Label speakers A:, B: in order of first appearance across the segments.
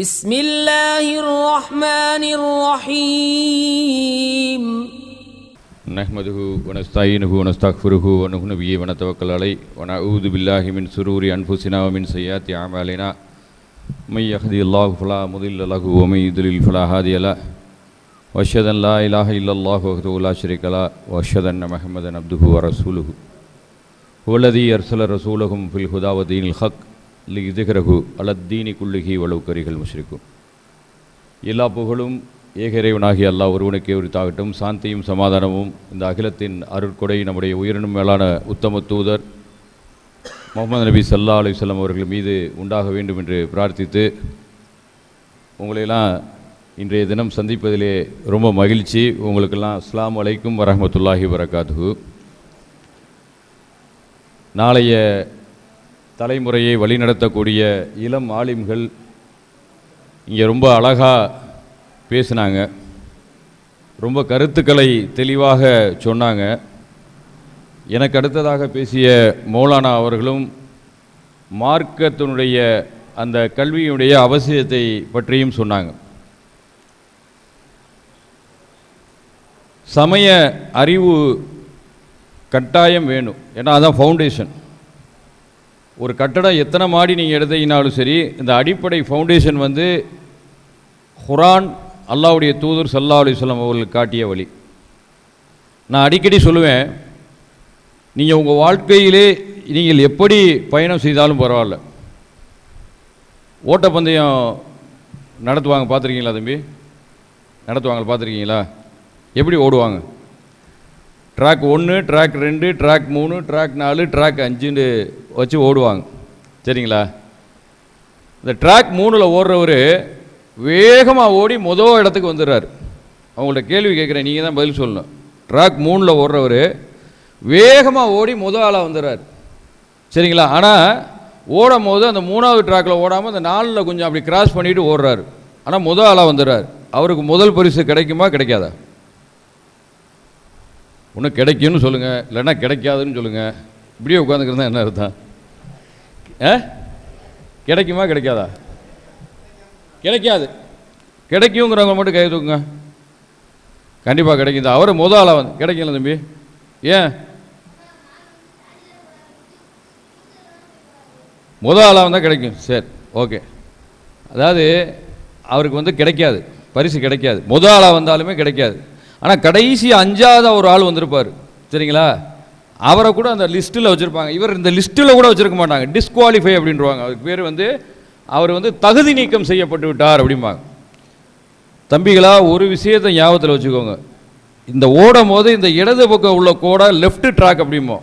A: بسم الله الرحمن الرحيم
B: نحمده ونستعينه ونستغفره ونؤمن به ونتوكل عليه ونعوذ بالله من شرور أنفسنا ومن سيئات أعمالنا. من يهدي الله فلا مضل له ومن يضلل فلا هادي له. وأشهد أن لا إله إلا الله وحده لا شريك له وأشهد أن محمدا عبده ورسوله. هو الذي أرسل رسولهم في الهدى ودين الحق. லி இதுகரகு குள்ளுகி வளவு வளவுக்கரிகள் முஷ்ரிக்கும். எல்லா புகழும் ஏக இறைவனாகிய அல்லாஹ் ஒருவனுக்கே உரித்தாகட்டும். சாந்தியும் சமாதானமும் இந்த அகிலத்தின் அருட்கொடை நம்முடைய உயிரினும் மேலான உத்தம தூதர் முகமது நபி சல்லா அலிசல்லாம் அவர்கள் மீது உண்டாக வேண்டும் என்று பிரார்த்தித்து உங்களையெல்லாம் இன்றைய தினம் சந்திப்பதிலே ரொம்ப மகிழ்ச்சி. உங்களுக்கெல்லாம் அஸ்லாம் வலைக்கும் வரமத்துல்லாஹி வரகாத்து நாளைய தலைமுறையை வழிநடத்தக்கூடிய இளம் ஆலிம்கள் இங்கே ரொம்ப அழகாக பேசினாங்க. ரொம்ப கருத்துக்களை தெளிவாக சொன்னாங்க. எனக்கு அடுத்ததாக பேசிய மௌலானா அவர்களும் மார்க்கத்தினுடைய அந்த கல்வியினுடைய அவசியத்தை பற்றியும் சொன்னாங்க. சமய அறிவு கட்டாயம் வேணும். ஏன்னா அதுதான் ஃபவுண்டேஷன் ஒரு கட்டடம் எத்தனை மாடி நீங்கள் எடுத்தீங்கனாலும் சரி இந்த அடிப்படை ஃபவுண்டேஷன் வந்து குரான் அல்லாவுடைய தூதர் சல்லா அலிஸ்லாம் அவர்களுக்கு காட்டிய வழி. நான் அடிக்கடி சொல்லுவேன் நீங்கள் உங்கள் வாழ்க்கையிலே நீங்கள் எப்படி பயணம் செய்தாலும் பரவாயில்ல. ஓட்டப்பந்தயம் நடத்துவாங்க பார்த்துருக்கீங்களா தம்பி? நடத்துவாங்க பார்த்துருக்கீங்களா? எப்படி ஓடுவாங்க? ட்ராக் ஒன்று ட்ராக் ரெண்டு ட்ராக் மூணு ட்ராக் நாலு ட்ராக் அஞ்சுன்னு வச்சு ஓடுவாங்க. சரிங்களா? இந்த ட்ராக் மூணில் ஓடுறவர் வேகமாக ஓடி மொதல் இடத்துக்கு வந்துடுறார். அவங்கள்ட்ட கேள்வி கேட்குறேன் நீங்கள் தான் பதில் சொல்லணும். ட்ராக் மூணில் ஓடுறவர் வேகமாக ஓடி மொதல் ஆளாக வந்துடுறாரு. சரிங்களா? ஆனால் ஓடும் போது அந்த மூணாவது ட்ராக்கில் ஓடாமல் அந்த நாலில் கொஞ்சம் அப்படி கிராஸ் பண்ணிவிட்டு ஓடுறாரு. ஆனால் முதல் ஆளாக வந்துடுறார். அவருக்கு முதல் பரிசு கிடைக்குமா கிடைக்காதா? ஒன்று கிடைக்கும்னு சொல்லுங்கள் இல்லைன்னா கிடைக்காதுன்னு சொல்லுங்கள் இப்படியே உட்காந்துக்கிறதா என்ன அர்த்தம்? ஆ? கிடைக்குமா கிடைக்காதா? கிடைக்காது. கிடைக்குங்கிறவங்க மட்டும் கை தூக்குங்க. கண்டிப்பாக கிடைக்குது அவர் முத ஆளாக வந்து கிடைக்கல தம்பி. ஏன்? முதல் ஆளாக வந்தால் கிடைக்கும். சரி ஓகே. அதாவது அவருக்கு வந்து கிடைக்காது. பரிசு கிடைக்காது. முத ஆளாக வந்தாலுமே கிடைக்காது. ஆனால் கடைசி அஞ்சாவது ஒரு ஆள் வந்திருப்பார். சரிங்களா? அவரை கூட அந்த லிஸ்ட்டில் வச்சுருப்பாங்க. இவர் இந்த லிஸ்ட்டில் கூட வச்சுருக்க மாட்டாங்க. டிஸ்குவாலிஃபை அப்படின்றவாங்க. அதுக்கு பேர் வந்து அவர் வந்து தகுதி நீக்கம் செய்யப்பட்டு விட்டார் அப்படிம்பாங்க. தம்பிகளா ஒரு விஷயத்தை ஞாபகத்தில் வச்சுக்கோங்க. இந்த ஓடும் போது இந்த இடது பக்கம் உள்ள கோடை லெஃப்ட் ட்ராக் அப்படிமோ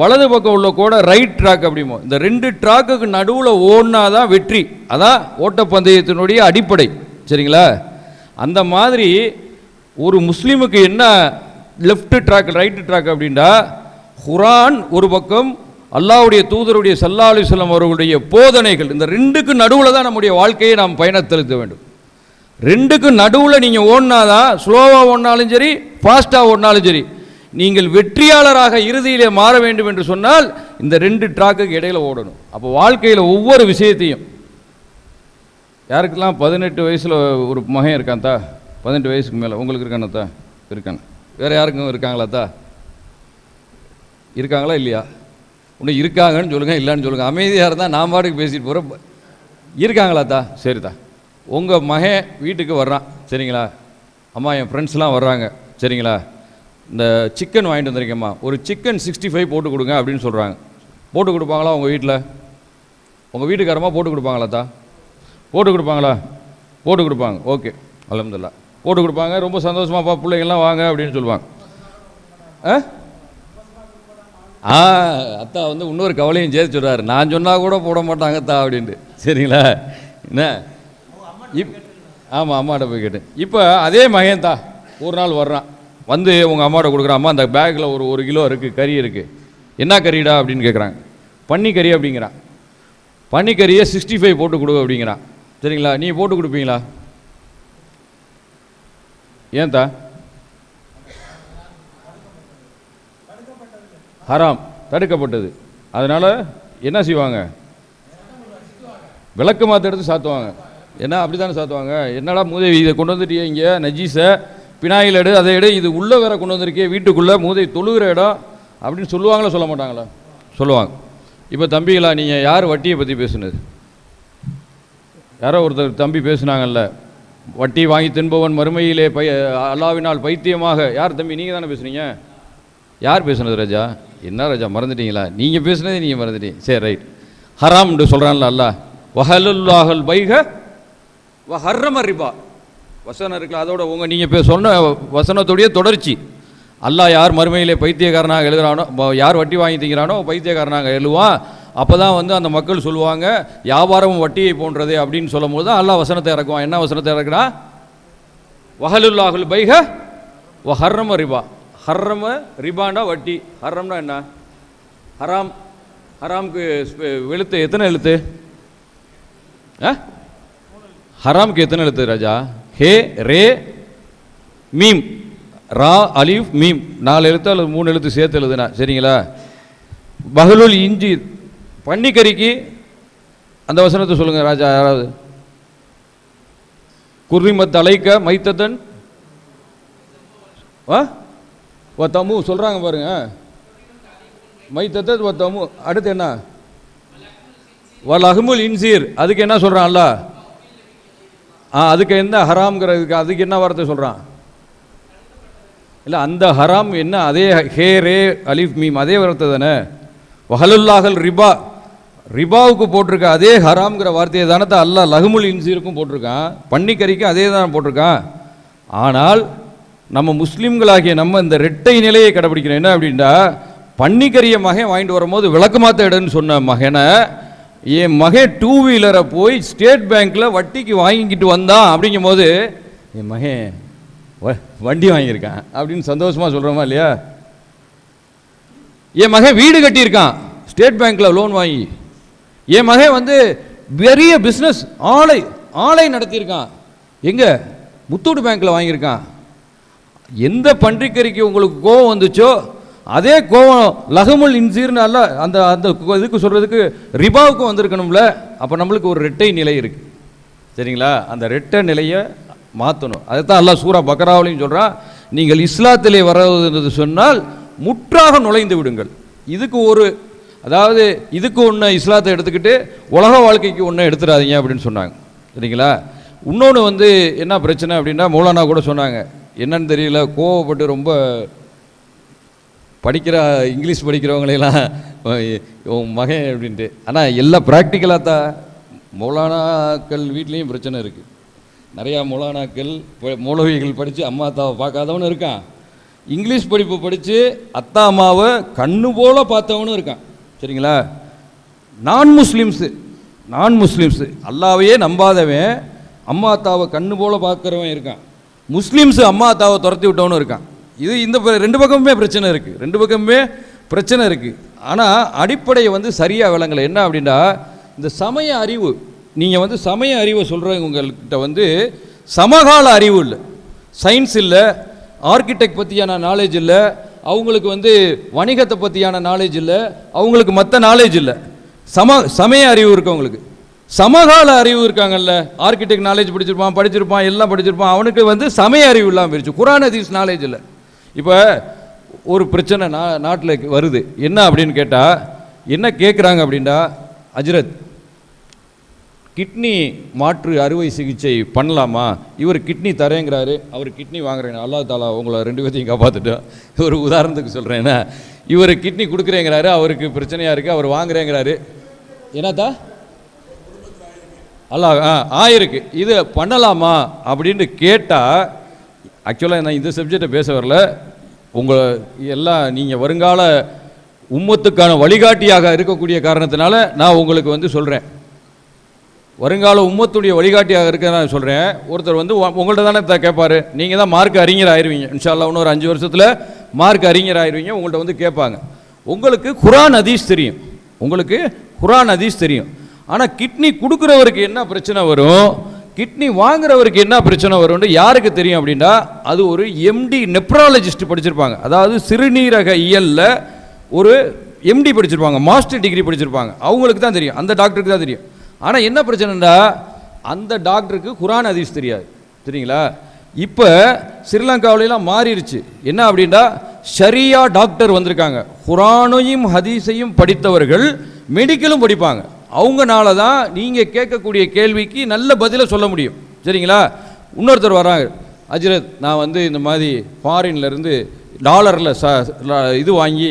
B: வலது பக்கம் உள்ள கோடை ரைட் ட்ராக் அப்படிமோ இந்த ரெண்டு ட்ராக்குக்கு நடுவில் ஓடினா தான் வெற்றி. அதான் ஓட்டப்பந்தயத்தினுடைய அடிப்படை. சரிங்களா? அந்த மாதிரி ஒரு முஸ்லீமுக்கு என்ன லெஃப்ட் ட்ராக் ரைட் ட்ராக் அப்படின்னா குரான் ஒரு பக்கம் அல்லாவுடைய தூதருடைய சல்லா அலிஸ்லாம் அவர்களுடைய போதனைகள் இந்த ரெண்டுக்கு நடுவில் தான் நம்முடைய வாழ்க்கையை நாம் பயணத்தெழுத்த வேண்டும். ரெண்டுக்கு நடுவில் நீங்கள் ஓடினா தான் ஸ்லோவாக ஓடினாலும் சரி ஃபாஸ்ட்டாக ஓடினாலும் சரி நீங்கள் வெற்றியாளராக இறுதியிலே மாற வேண்டும் என்று சொன்னால் இந்த ரெண்டு ட்ராக்குக்கு இடையில ஓடணும். அப்போ வாழ்க்கையில் ஒவ்வொரு விஷயத்தையும் யாருக்கெல்லாம் பதினெட்டு வயசில் ஒரு மகன் இருக்கான் தா? பதினெட்டு வயசுக்கு மேலே உங்களுக்கு இருக்கானே தா இருக்கான். வேறு யாருக்கும் இருக்காங்களாத்தா இருக்காங்களா இல்லையா? இன்னும் இருக்காங்கன்னு சொல்லுங்கள் இல்லைன்னு சொல்லுங்கள் அமைதியாக இருந்தால் நான் பாட்டுக்கு பேசிட்டு போகிறேன் இருக்காங்களாத்தா சரிதா உங்கள் மகன் வீட்டுக்கு வர்றான். சரிங்களா? அம்மா என் ஃப்ரெண்ட்ஸ்லாம் வர்றாங்க. சரிங்களா? இந்த சிக்கன் வாங்கிட்டு வந்திருக்கேம்மா. ஒரு சிக்கன் சிக்ஸ்டி ஃபைவ் போட்டு கொடுங்க அப்படின்னு சொல்கிறாங்க போட்டு கொடுப்பாங்களா உங்கள் வீட்டில் உங்கள் வீட்டுக்காரமா போட்டு கொடுப்பாங்களாத்தா போட்டு கொடுப்பாங்களா? போட்டு கொடுப்பாங்க. ஓகே. அலமதுல்லா. போட்டு கொடுப்பாங்க ரொம்ப சந்தோஷமாப்பா பிள்ளைங்கள்லாம் வாங்க அப்படின்னு சொல்லுவாங்க. ஆ? ஆ அத்தா வந்து இன்னொரு கவலையும் சேர்த்து சொல்கிறாரு நான் சொன்னால் கூட போட மாட்டாங்க அத்தா அப்படின்ட்டு. சரிங்களா? என்ன? இப் ஆமாம் அம்மாட்ட போய் கேட்டேன். இப்போ அதே மகன் தா ஒரு நாள் வர்றான். வந்து உங்கள் அம்மாட்ட கொடுக்குறான் அம்மா அந்த பேக்கில் ஒரு ஒரு கிலோ இருக்குது கறி இருக்குது என்ன கறிடா? அப்படின்னு கேட்குறாங்க பன்னிக்கறி அப்படிங்கிறான். பன்னிக்கறியை சிக்ஸ்டி ஃபைவ் போட்டு கொடு அப்படிங்கிறான். சரிங்களா? நீ போட்டு கொடுப்பீங்களா? ஏன் தா ஹராம் தடுக்கப்பட்டது. அதனால் என்ன செய்வாங்க? விளக்கு மாற்ற எடுத்து சாத்துவாங்க. என்ன அப்படி தானே சாத்துவாங்க? என்னடா மூதேவி இதை கொண்டு வந்துட்டியே இங்கே நஜீஸை? பினாயில் எடு அதை எடு இது உள்ளே வேற கொண்டு வந்திருக்கே வீட்டுக்குள்ளே மூதை தொழுகிற இடம் அப்படின்னு சொல்லுவாங்களா சொல்ல மாட்டாங்களா? சொல்லுவாங்க. இப்போ தம்பிகளா நீங்கள் யார் வட்டியை பற்றி பேசுனது? யாரோ ஒருத்தர் தம்பி பேசுனாங்கல்ல வட்டி வாங்கி தின்பவன் மறுமையிலே பை அல்லாவினால் பைத்தியமாக. யார் தம்பி நீங்கள் தானே பேசுனீங்க யார் பேசுனது ராஜா? என்ன ராஜா மறந்துட்டீங்களா? நீங்கள் பேசுனதே நீங்கள் மறந்துட்டீங்க. சரி ரைட் ஹராம்னு சொல்கிறான்ல அல்லாஹ். வஹலுல்லாஹல் பைக வ ஹர்ரம ரிபா. வசனம் இருக்குல்ல அதோட உங்கள் நீங்கள் இப்போ சொன்ன வசனத்துடைய தொடர்ச்சி. அல்லாஹ் யார் மறுமையிலே பைத்தியக்காரனாக எழுதுகிறானோ யார் வட்டி வாங்கி திங்கிறானோ பைத்தியக்காரனாக எழுவான் அப்போ தான் வந்து அந்த மக்கள் சொல்லுவாங்க வியாபாரமும் வட்டியை போன்றது அப்படின்னு சொல்லும்போது தான் அல்லா வசனத்தை இறக்குவான். என்ன வசனத்தை இறக்குறா? வஹலுல்லாஹுல் பைக வ ஹர்ரம ரிபா. ஹர்ரம ரிபாண்டா வட்டி. ஹர்ரம்னா என்ன? ஹராம். ஹராம்க்கு எழுத்து எத்தனை எழுத்து? ஆ? ஹராம்க்கு எத்தனை எழுத்து ராஜா? ஹே ரே மீம். ரா அலிஃப் மீம். நாலு எழுத்து அல்லது மூணு எழுத்து சேர்த்து எழுதுனா சரிங்களா? பஹலுல் இஞ்சி பன்னிக்கறிக்கு அந்த வசனத்தை சொல்லுங்க ராஜா யாராவது? குர்ரிமத் அலைக்க மைத்தத்தன் ஆ வ தமு சொல்கிறாங்க பாருங்க. மைத்தத்தத் வ தமு. அடுத்து என்ன? வல் அஹ்முல் இன்சீர். அதுக்கு என்ன சொல்கிறான்ல ஆ அதுக்கு என்ன ஹராம்ங்கிறதுக்கு அதுக்கு என்ன வார்த்தை சொல்கிறான் இல்லை அந்த ஹராம் என்ன அதே ஹே ரே அலிஃப் மீம் அதே வார்த்தை தானே? வஹலுல்லாஹல் ரிபா. ரிபாவுக்கு போட்டிருக்க அதே ஹராம்ங்கிற வார்த்தையை தானே தான் அல்லா லஹ்முல் இன்சீருக்கும் போட்டிருக்கான். பன்னிக்கறிக்கும் அதே தான் போட்டிருக்கான். ஆனால் நம்ம முஸ்லீம்களாகிய நம்ம இந்த ரெட்டை நிலையை கடைபிடிக்கிறோம். என்ன அப்படின்னா பன்னிக்கரியை மகன் வாங்கிட்டு வரும்போது விளக்கமாத்த இடம்னு சொன்ன மகனை என் மகன் டூ வீலரை போய் ஸ்டேட் பேங்க்கில் வட்டிக்கு வாங்கிக்கிட்டு வந்தான் அப்படிங்கும்போது என் மகன் வ- வண்டி வாங்கியிருக்கான் அப்படின்னு சந்தோஷமாக சொல்கிறோமா இல்லையா? என் மகன் வீடு கட்டியிருக்கான். ஸ்டேட் பேங்க்கில் லோன் வாங்கி. என் மகன் வந்து பெரிய பிஸ்னஸ் ஆலை ஆலை நடத்தியிருக்கான். எங்கே? முத்தூட் பேங்க்கில் வாங்கியிருக்கான். எந்த பன்றிக்கறிக்கு உங்களுக்கு கோவம் வந்துச்சோ அதே கோவம் லகமுல் இன்சீர்னு அல்ல அந்த அந்த இதுக்கு சொல்கிறதுக்கு ரிபாவுக்கும் வந்திருக்கணும்ல அப்போ நம்மளுக்கு ஒரு ரெட்டை நிலை இருக்குது சரிங்களா? அந்த ரெட்டை நிலையை மாற்றணும் அதைத்தான் அல்லாஹ் சூரா பக்ராவிலையும் சொல்கிறான் நீங்கள் இஸ்லாத்திலே வரது சொன்னால் முற்றாக நுழைந்து விடுங்கள். இதுக்கு ஒரு அதாவது இதுக்கு ஒன்று இஸ்லாத்தை எடுத்துக்கிட்டு உலக வாழ்க்கைக்கு ஒன்று எடுத்துடாதீங்க அப்படின்னு சொன்னாங்க. சரிங்களா? இன்னொன்று வந்து என்ன பிரச்சனை அப்படின்னா மௌலானா கூட சொன்னாங்க. என்னன்னு தெரியல கோவப்பட்டு ரொம்ப படிக்கிற இங்கிலீஷ் படிக்கிறவங்களையெல்லாம் உன் மகன் அப்படின்ட்டு. ஆனால் எல்லாம் ப்ராக்டிக்கலாக தான் மௌலானாக்கள் வீட்லேயும் பிரச்சனை இருக்குது நிறையா மௌலானாக்கள் ப- மௌலவிகள் படித்து அம்மா அத்தாவை பார்க்காதவனும் இருக்கான். இங்கிலீஷ் படிப்பு படித்து அத்தா அம்மாவை கண்ணு போல பார்த்தவனும் இருக்கான். சரிங்களா நான் முஸ்லீம்ஸு நான் முஸ்லீம்ஸு. அல்லாவையே நம்பாதவன் அம்மா அத்தாவை கண்ணு போல் பார்க்குறவன் இருக்கான். முஸ்லீம்ஸு அம்மா அத்தாவை துரத்தி விட்டவனும் இருக்கான். இது இந்த ரெண்டு பக்கமுமே பிரச்சனை இருக்குது ரெண்டு பக்கமுமே பிரச்சனை இருக்குது ஆனால் அடிப்படையை வந்து சரியாக விளங்கலை. என்ன அப்படின்னா இந்த சமய அறிவு நீங்கள் வந்து சமய அறிவை சொல்கிறவங்க உங்கள்கிட்ட வந்து சமகால அறிவு இல்லை. சயின்ஸ் இல்லை. ஆர்கிடெக்ட் பற்றியான நாலேஜ் இல்லை. அவங்களுக்கு வந்து வணிகத்தை பற்றியான நாலேஜ் இல்லை. அவங்களுக்கு மற்ற நாலேஜ் இல்லை. சம சமய அறிவு இருக்கு அவங்களுக்கு. சமகால அறிவு இருக்காங்கல்ல. ஆர்கிடெக்ட் நாலேஜ் படிச்சிருப்பான் படிச்சிருப்பான் எல்லாம் படிச்சிருப்பான். அவனுக்கு வந்து சமய அறிவு இல்லாமல் போயிடுச்சு குரான் ஹதீஸ் நாலேஜ் இல்லை. இப்போ ஒரு பிரச்சனை நா நாட்டில் வருது. என்ன அப்படின்னு கேட்டால் என்ன கேட்குறாங்க அப்படின்னா அஜ்ரத். கிட்னி மாற்று அறுவை சிகிச்சை பண்ணலாமா? இவர் கிட்னி தரேங்கிறாரு அவர் கிட்னி வாங்குறேன். அல்லாஹ் தாலா உங்களை ரெண்டு பேர்த்தையும் காப்பாற்றிட்டோம் ஒரு உதாரணத்துக்கு சொல்கிறேன்னா இவர் கிட்னி கொடுக்குறேங்கிறாரு அவருக்கு பிரச்சனையாக இருக்குது அவர் வாங்குறேங்கிறாரு. என்னத்தா? அல்லாஹ் ஆ ஆயிருக்கு. இது பண்ணலாமா அப்படின்னு கேட்டால் ஆக்சுவலாக நான் இந்த சப்ஜெக்டை பேச வரல. உங்களை எல்லாம் நீங்கள் வருங்கால உம்மத்துக்கான வழிகாட்டியாக இருக்கக்கூடிய காரணத்தினால நான் உங்களுக்கு வந்து சொல்கிறேன் வருங்கால உம்மத்துடைய வழிகாட்டியாக இருக்க நான் சொல்கிறேன் ஒருத்தர் வந்து உ- தானே த- கேட்பாரு நீங்கள் தான் மார்க் அறிஞர் ஆயிருவீங்க. இன்ஷால்லா இன்னொரு அஞ்சு வருஷத்தில் மார்க் அறிஞர் ஆயிடுவீங்க உங்கள்கிட்ட வந்து கேட்பாங்க உங்களுக்கு குரான் அதீஸ் தெரியும். உங்களுக்கு குரான் அதீஸ் தெரியும். ஆனால் கிட்னி கொடுக்குறவருக்கு என்ன பிரச்சனை வரும்? கிட்னி வாங்குறவருக்கு என்ன பிரச்சனை வரும்னு யாருக்கு தெரியும் அப்படின்னா அது ஒரு எம்டி நெப்ராலஜிஸ்ட் படிச்சிருப்பாங்க. அதாவது சிறுநீரக இயலில் ஒரு எம்டி படிச்சிருப்பாங்க. மாஸ்டர் டிகிரி படிச்சிருப்பாங்க. அவங்களுக்கு தான் தெரியும். அந்த டாக்டருக்கு தான் தெரியும். ஆனால் என்ன பிரச்சனைடா? அந்த டாக்டருக்கு குரான் அதிஸ் தெரியாது. சரிங்களா இப்போ ஸ்ரீலங்காவிலாம் மாறிடுச்சு. என்ன அப்படின்னா ஷரியா டாக்டர் வந்திருக்காங்க. குரானையும் ஹதீஸையும் படித்தவர்கள் மெடிக்கலும் படிப்பாங்க. அவங்கனால தான் நீங்கள் கேட்கக்கூடிய கேள்விக்கு நல்ல பதிலை சொல்ல முடியும். சரிங்களா? இன்னொருத்தர் வராங்க. அஜரத் நான் வந்து இந்த மாதிரி ஃபாரின்லேருந்து டாலரில் ச இது வாங்கி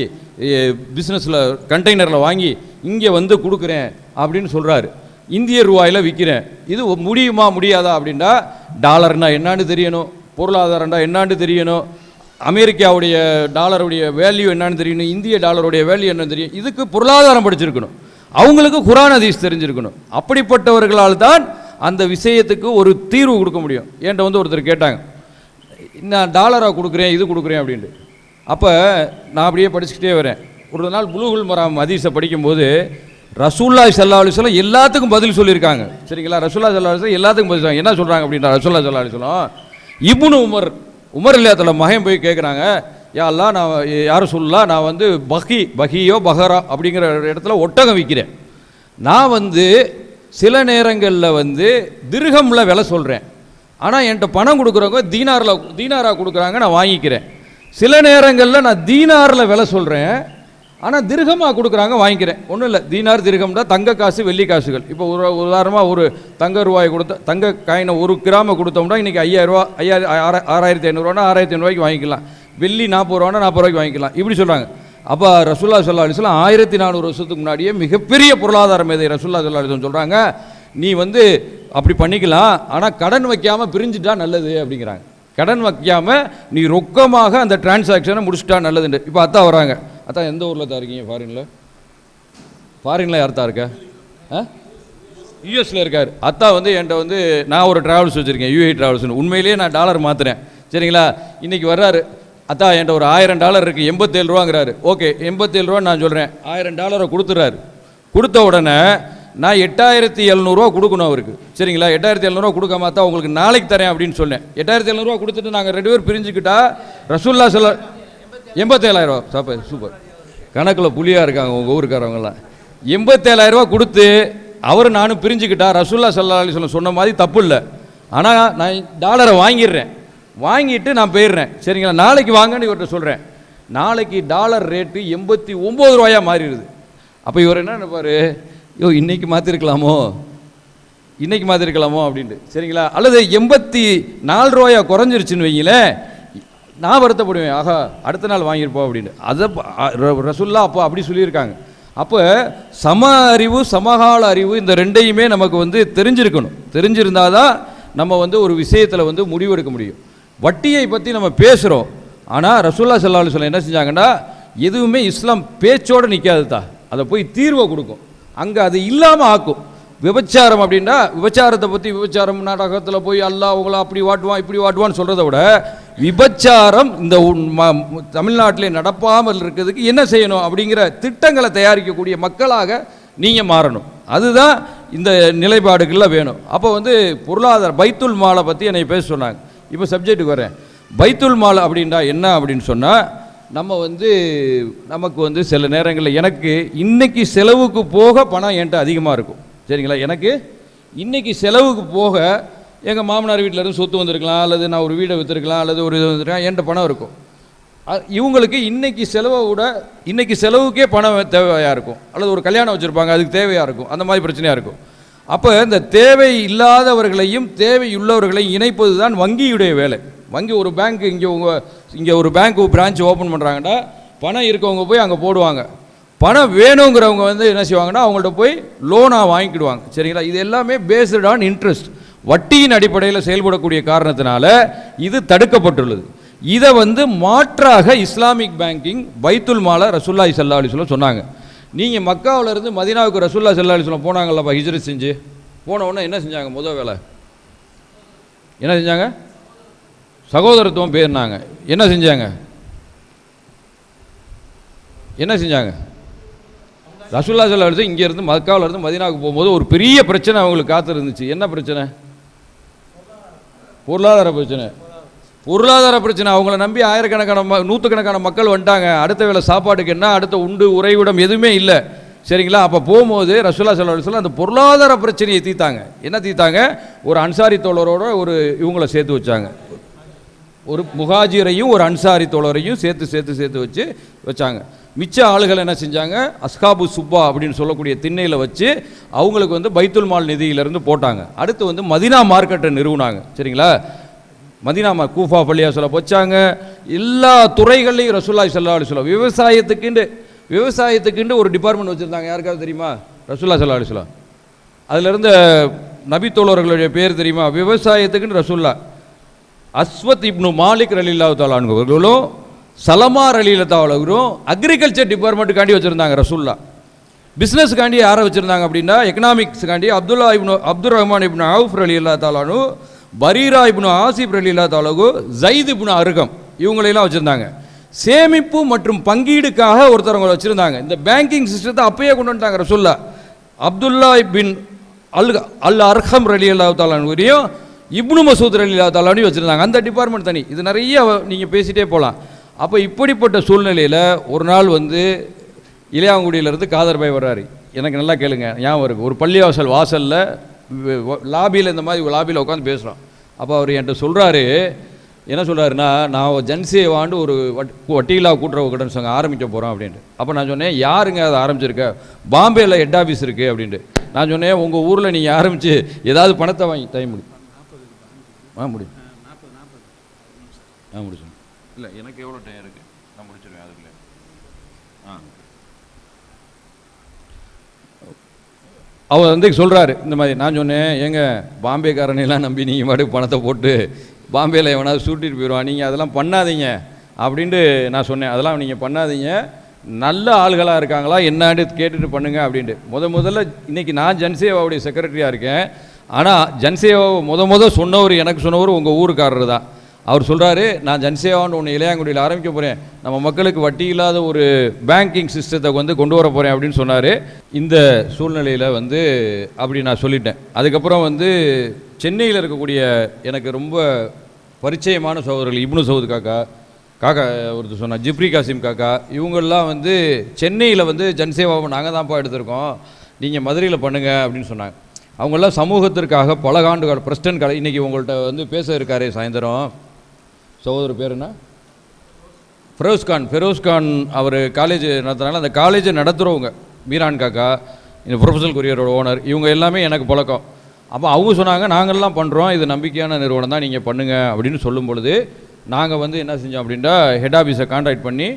B: பிஸ்னஸில் கண்டெய்னரில் வாங்கி இங்கே வந்து கொடுக்குறேன் அப்படின்னு சொல்கிறாரு இந்திய ரூபாயில் விற்கிறேன் இது முடியுமா முடியாதா அப்படின்னா டாலர்னா என்னான்னு தெரியணும். பொருளாதாரம்டா என்னான்னு தெரியணும். அமெரிக்காவுடைய டாலருடைய வேல்யூ என்னன்னு தெரியணும். இந்திய டாலருடைய வேல்யூ என்னன்னு தெரியும் இதுக்கு பொருளாதாரம் படிச்சிருக்கணும். அவங்களுக்கு குரான் அதீஸ் தெரிஞ்சிருக்கணும். அப்படிப்பட்டவர்களால் தான் அந்த விஷயத்துக்கு ஒரு தீர்வு கொடுக்க முடியும். என்கிட்ட வந்து ஒருத்தர் கேட்டாங்க நான் டாலராக கொடுக்குறேன் இது கொடுக்குறேன் அப்படின்ட்டு. அப்போ நான் அப்படியே படிச்சுக்கிட்டே வரேன். ஒரு நாள் புலூகுல் மராம் அதீஸை படிக்கும்போது ரசூல்லா சல்லா அலிஸ்லாம் எல்லாத்துக்கும் பதில் சொல்லியிருக்காங்க. சரிங்களா? ரசூல்லா சல்லா அலிஸ்லாம் எல்லாத்துக்கும் பதில் என்ன சொல்கிறாங்க அப்படின்னா ரசூல்லா சல்லா அலிஸ்லாம் இப்னு உமர் உமர் இல்லையாத்தில் மகன் போய் கேட்குறாங்க யா நான் யாரும் சொல்லலாம் நான் வந்து பஹி பஹியோ பஹரா அப்படிங்கிற இடத்துல ஒட்டகம் விற்கிறேன் நான் வந்து சில நேரங்களில் வந்து திருகமில் விலை சொல்கிறேன் ஆனால் என்கிட்ட பணம் கொடுக்குறவங்க தீனாரில் தீனாராக கொடுக்குறாங்க நான் வாங்கிக்கிறேன். சில நேரங்களில் நான் தீனாரில் விலை சொல்கிறேன் ஆனால் திருகமாக கொடுக்குறாங்க வாங்கிக்கிறேன். ஒன்றும் இல்லை தீனார் திருகம்னா தங்க காசு வெள்ளி காசுகள். இப்போ ஒரு உதாரணமாக ஒரு தங்க ரூபாய் கொடுத்த தங்க காயினை ஒரு கிராம கொடுத்தோம்னா இன்றைக்கி ஐயாயிரரூவா ஐயாயிரம் ஆறா- ஆறாயிரத்தி ஐநூறுரூவானா ஆறாயிரத்தி ஐநூறுவாய்க்கு வாங்கிக்கலாம். வெள்ளி நாற்பது ரூபானா நாற்பது ரூபாய்க்கு வாங்கிக்கலாம். இப்படி சொல்கிறாங்க அப்போ ரசூல்லா சல்லா அலிஸ்லாம் ஆயிரத்தி நானூறு வருஷத்துக்கு முன்னாடியே மிகப்பெரிய பொருளாதார மேதை ரசுல்லா சல்லா அலிஸ்லாம் சொல்கிறாங்க நீ வந்து அப்படி பண்ணிக்கலாம் ஆனால் கடன் வைக்காமல் பிரிஞ்சுட்டா நல்லது அப்படிங்கிறாங்க. கடன் வைக்காமல் நீ ரொக்கமாக அந்த டிரான்சாக்ஷனை முடிச்சிட்டா நல்லதுன்னு இப்போ அத்தா வராங்க. அத்தா எந்த ஊரில் தான் இருக்கீங்க? ஃபாரினில் ஃபாரினில் யார் இருக்க இருக்கா? ஆ? யூஎஸில் இருக்கார். அத்தா வந்து என்கிட்ட வந்து நான் ஒரு ட்ராவல்ஸ் வச்சுருக்கேன். யூஏ ட்ராவல்ஸ்னு உண்மையிலேயே நான் டாலர் மாற்றுறேன் சரிங்களா? இன்றைக்கி வர்றாரு. அத்தா என்கிட்ட ஒரு ஆயிரம் டாலர் இருக்குது எண்பத்தேழு ரூபாங்கிறாரு. ஓகே எண்பத்தேழு ரூபா நான் சொல்கிறேன் ஆயிரம் டாலரை கொடுத்துட்றாரு கொடுத்த உடனே நான் எட்டாயிரத்தி எழுநூறுவா கொடுக்கணும் அவருக்கு. சரிங்களா? எட்டாயிரத்தி எழுநூறுவா கொடுக்காம தான் உங்களுக்கு நாளைக்கு தரேன் அப்படின்னு சொன்னேன். எட்டாயிரத்தி எழுநூறுவா கொடுத்துட்டு நாங்கள் ரெண்டு பேர் பிரிஞ்சுக்கிட்டா ரசூல்லா சொல்ல எண்பத்தேழாயிரம் ரூபா. சாப்பா சூப்பர். கணக்கில் புலியாக இருக்காங்க உங்கள் ஊருக்காரவங்களாம் எண்பத்தேழாயிரம் ரூபா கொடுத்து அவர் நானும் பிரிஞ்சுக்கிட்டா ரசூல்லா சல்லா அலிஸ்லாம் சொன்ன மாதிரி தப்பு இல்லை. ஆனால் நான் டாலரை வாங்கிடுறேன். வாங்கிட்டு நான் போயிடுறேன். சரிங்களா? நாளைக்கு வாங்கன்னு இவர்கிட்ட சொல்கிறேன் நாளைக்கு டாலர் ரேட்டு எண்பத்தி ஒம்பது ரூபாயாக மாறிடுது. அப்போ இவர் என்ன நினைப்பார்? யோ இன்றைக்கி மாற்றிருக்கலாமோ இன்றைக்கி மாற்றிருக்கலாமோ அப்படின்ட்டு. சரிங்களா? அல்லது எண்பத்தி நாலு ரூபாயா குறைஞ்சிருச்சுன்னு வைங்களேன் நான் வருத்தப்படுவேன். ஆஹா அடுத்த நாள் வாங்கியிருப்போம் அப்படின்ட்டு. அதை ர- ரசுல்லா அப்போ அப்படி சொல்லியிருக்காங்க. அப்போ சம அறிவு சமகால அறிவு இந்த ரெண்டையுமே நமக்கு வந்து தெரிஞ்சிருக்கணும். தெரிஞ்சிருந்தால் தான் நம்ம வந்து ஒரு விஷயத்தில் வந்து முடிவெடுக்க முடியும். வட்டியை பற்றி நம்ம பேசுகிறோம் ஆனால் ரசூல்லா ஸல்லல்லாஹு சொல்ல என்ன செஞ்சாங்கன்னா எதுவுமே இஸ்லாம் பேச்சோடு நிற்காதுதா அதை போய் தீர்வை கொடுக்கும். அங்கே அது இல்லாமல் ஆக்கும். விபச்சாரம் அப்படின்னா விபச்சாரத்தை பற்றி விபச்சாரம் நாடகத்தில் போய் அல்லா உங்களை அப்படி வாட்டுவான் இப்படி வாட்டுவான்னு சொல்கிறத விட விபச்சாரம் இந்த ம- தமிழ்நாட்டிலே நடப்பாமல் இருக்கிறதுக்கு என்ன செய்யணும் அப்படிங்கிற திட்டங்களை தயாரிக்கக்கூடிய மக்களாக நீங்கள் மாறணும். அதுதான் இந்த நிலைப்பாடுகளில் வேணும். அப்போ வந்து பொருளாதார பைத்துல் மாலை பற்றி என்னை பேச சொன்னாங்க. இப்போ சப்ஜெக்ட்டுக்கு வரேன். பைத்துல் மால் அப்படின்னா என்ன அப்படின்னு சொன்னால் நம்ம வந்து நமக்கு வந்து சில நேரங்களில் எனக்கு இன்னைக்கு செலவுக்கு போக பணம் என்கிட்ட அதிகமாக இருக்கும். சரிங்களா? எனக்கு இன்னைக்கு செலவுக்கு போக எங்கள் மாமனார் வீட்டில் இருந்து சொத்து வந்திருக்கலாம் அல்லது நான் ஒரு வீடை விற்றுருக்கலாம் அல்லது ஒரு இது வந்திருக்கலாம் என்கிட்ட பணம் இருக்கும். இவங்களுக்கு இன்னைக்கு செலவை விட இன்னைக்கு செலவுக்கே பணம் தேவையாக இருக்கும். அல்லது ஒரு கல்யாணம் வச்சுருப்பாங்க அதுக்கு தேவையாக இருக்கும். அந்த மாதிரி பிரச்சனையாக இருக்கும். அப்போ இந்த தேவை இல்லாதவர்களையும் தேவையுள்ளவர்களையும் இணைப்பது தான் வங்கியுடைய வேலை. வங்கி ஒரு பேங்க் இங்கே உங்கள் இங்கே ஒரு பேங்க் பிரான்ச் ஓப்பன் பண்ணுறாங்கன்னா பணம் இருக்கவங்க போய் அங்கே போடுவாங்க. பணம் வேணுங்கிறவங்க வந்து என்ன செய்வாங்கன்னா அவங்கள்ட்ட போய் லோனாக வாங்கிக்கிடுவாங்க. சரிங்களா? இது எல்லாமே பேஸ்டு ஆன் இன்ட்ரெஸ்ட் வட்டியின் அடிப்படையில் செயல்படக்கூடிய காரணத்தினால இது தடுக்கப்பட்டுள்ளது. இதை வந்து மாற்றாக இஸ்லாமிக் பேங்கிங் பைத்துல் மாலா ரசுல்லாய் சல்லா சொல்ல சொன்னாங்க. நீங்கள் மக்காவில் இருந்து மதினாவுக்கு ரசூல்லா சல்லா அலிஸ்லாம் போனாங்கல்லப்பா ஹிஜ்ரத் செஞ்சு. போன உடனே என்ன செஞ்சாங்க முதல் வேலை? என்ன செஞ்சாங்க? சகோதரத்துவம் பேர்னாங்க. என்ன செஞ்சாங்க? என்ன செஞ்சாங்க? ரசூல்லா சல்லா இங்கேருந்து மக்காவில் இருந்து மதீனாவுக்கு போகும்போது ஒரு பெரிய பிரச்சனை அவங்களுக்கு காத்திருந்துச்சு. என்ன பிரச்சனை? பொருளாதார பிரச்சனை. பொருளாதார பிரச்சனை. அவங்கள நம்பி ஆயிரக்கணக்கான ம நூற்றுக்கணக்கான மக்கள் வந்துட்டாங்க. அடுத்த வேளை சாப்பாட்டுக்கு என்ன அடுத்த உண்டு உறைவிடம் எதுவுமே இல்லை. சரிங்களா? அப்போ போகும்போது ரசூல்லா சல்லா அலுவலம் அந்த பொருளாதார பிரச்சனையை தீர்த்தாங்க. என்ன தீர்த்தாங்க? ஒரு அன்சாரி தோழரோட ஒரு இவங்கள சேர்த்து வச்சாங்க. ஒரு முகாஜிரையும் ஒரு அன்சாரி தோழரையும் சேர்த்து சேர்த்து சேர்த்து வச்சு வச்சாங்க. மிச்ச ஆளுகள் என்ன செஞ்சாங்க? அஸ்காபு சுப்பா அப்படின்னு சொல்லக்கூடிய திண்ணையில் வச்சு அவங்களுக்கு வந்து பைத்துல் மால் நிதியிலேருந்து போட்டாங்க. அடுத்து வந்து மதினா மார்க்கெட்டை நிறுவினாங்க. சரிங்களா? மதினாமா கூஃபா பள்ளியா சொல்ல வச்சாங்க எல்லா துறைகள்லையும் ரசூல்லாய் சல்லா அலி சொல்லம் விவசாயத்துக்குண்டு விவசாயத்துக்குண்டு ஒரு டிபார்ட்மெண்ட் வச்சுருந்தாங்க. யாருக்காவது தெரியுமா? ரசூல்லா சல்லா அலி சொல்லம் அதிலிருந்து நபித்தோழர்களுடைய நபி தோழர்களுடைய பேர் தெரியுமா? விவசாயத்துக்குன்னு ரசூல்லா அஸ்வத் இப்னு மாலிக் ரலில்லா அவர்களும் சலமா ரலில அவர்களும் அக்ரிகல்ச்சர் டிபார்ட்மெண்ட்டுக்காண்டி வச்சுருந்தாங்க ரசூல்லா பிஸ்னஸ்க்காண்டி யாரை வச்சுருந்தாங்க அப்படின்னா எக்கனாமிக்ஸுக்காண்டி Abdullah ibn Abdul Rahman ibn Awf ரலி இல்லா தாலானு பரீரா இப்னு ஆசிப் ரலி இல்லாத தாலாகு ஜயித் இப்னு அருகம். இவங்களையெல்லாம் வச்சுருந்தாங்க. சேமிப்பு மற்றும் பங்கீடுக்காக ஒருத்தரவங்க வச்சுருந்தாங்க. இந்த பேங்கிங் சிஸ்டத்தை அப்பயே கொண்டு வந்துட்டாங்க சொல்ல அப்துல்லா பின் அல் அல் அர்ஹம் ரலி அல்லா தாலானுவரையும் இப்னு மசூத் ரலி அல்லா தாலானையும் வச்சுருந்தாங்க. அந்த டிபார்ட்மெண்ட் தனி. இது நிறைய நீங்கள் பேசிகிட்டே போகலாம் அப்போ இப்படிப்பட்ட சூழ்நிலையில் ஒரு நாள் வந்து இளையாங்குடியிலேருந்து காதர் பாய் வர்றாரு. எனக்கு நல்லா கேளுங்க ஞாபகம் இருக்குது ஒரு பள்ளிவாசல் வாசலில் லாபியில் இந்த மாதிரி லாபியில் உட்காந்து பேசுகிறோம் அப்போ அவர் என்கிட்ட சொல்கிறாரு என்ன சொல்கிறாருன்னா நான் ஜன்சியை வாண்டு ஒரு வட் வட்டியிலா கூட்டுறவு கடன் சங்கம் ஆரம்பிக்க போகிறோம் அப்படின்ட்டு. அப்போ நான் சொன்னேன் யாருங்க அதை ஆரம்பிச்சிருக்க? பாம்பேயில் ஹெட் ஆஃபீஸ் இருக்குது அப்படின்ட்டு. நான் சொன்னேன் உங்கள் ஊரில் நீங்கள் ஆரம்பித்து ஏதாவது பணத்தை வாங்கி டைம் முடி. ஆ முடியும் ஆ முடிச்சு இல்லை எனக்கு எவ்வளோ டைம் இருக்குது நான் முடிச்சிருவேன் அதுக்குள்ளே ஆ அவர் வந்து சொல்கிறாரு இந்த மாதிரி நான் சொன்னேன் ஏங்க பாம்பேக்காரனையெல்லாம் நம்பி நீங்கள் பாட்டுக்கு பணத்தை போட்டு பாம்பேயில் எவனாவது சூட்டிட்டு போயிடுவான் நீங்கள் அதெல்லாம் பண்ணாதீங்க அப்படின்ட்டு நான் சொன்னேன். அதெல்லாம் நீங்கள் பண்ணாதீங்க. நல்ல ஆள்களாக இருக்காங்களா என்னான்னு கேட்டுட்டு பண்ணுங்க அப்படின்ட்டு. முத முதல்ல இன்றைக்கி நான் ஜன்சேவாவுடைய செக்ரட்டரியாக இருக்கேன். ஆனால் ஜன்சேவாவை முத முத சொன்னவர் எனக்கு சொன்னவர் உங்கள் ஊருக்காரர் தான். அவர் சொல்கிறாரு நான் ஜன்சேவான்னு ஒன்று இளையாங்குடியில் ஆரம்பிக்க போகிறேன் நம்ம மக்களுக்கு வட்டி இல்லாத ஒரு பேங்கிங் சிஸ்டத்தை வந்து கொண்டு வர போகிறேன் அப்படின்னு சொன்னார். இந்த சூழ்நிலையில் வந்து அப்படி நான் சொல்லிட்டேன். அதுக்கப்புறம் வந்து சென்னையில் இருக்கக்கூடிய எனக்கு ரொம்ப பரிச்சயமான சகோதரர்கள் இப்னு சவுத் காக்கா காக்கா ஒருத்தர் சொன்னார் ஜிப்ரி காசிம் காக்கா இவங்கெல்லாம் வந்து சென்னையில் வந்து ஜன்சேவாவை நாங்கள் தான்ப்பா எடுத்திருக்கோம். நீங்கள் மதுரையில் பண்ணுங்கள் அப்படின்னு சொன்னாங்க. அவங்கெல்லாம் சமூகத்திற்காக பல ஆண்டுகள் பிரஸ்டன் கலை இன்றைக்கி உங்கள்கிட்ட வந்து பேச இருக்காரு சாயந்தரம். சகோதரர் பேர் என்ன ஃபெரோஸ்கான் ஃபெரோஸ்கான் அவர் காலேஜ் நடத்துனால அந்த காலேஜை நடத்துகிறவங்க மீரான் காக்கா இந்த ப்ரொஃபஷனல் கொரியரோட ஓனர் இவங்க எல்லாமே எனக்கு பழக்கம். அப்போ அவங்க சொன்னாங்க நாங்கள்லாம் பண்ணுறோம் இது நம்பிக்கையான நிறுவனம் தான். நீங்கள் பண்ணுங்கள் அப்படின்னு சொல்லும் பொழுது நாங்கள் வந்து என்ன செஞ்சோம் அப்படின்னா ஹெட் ஆஃபீஸை கான்டாக்ட் பண்ணி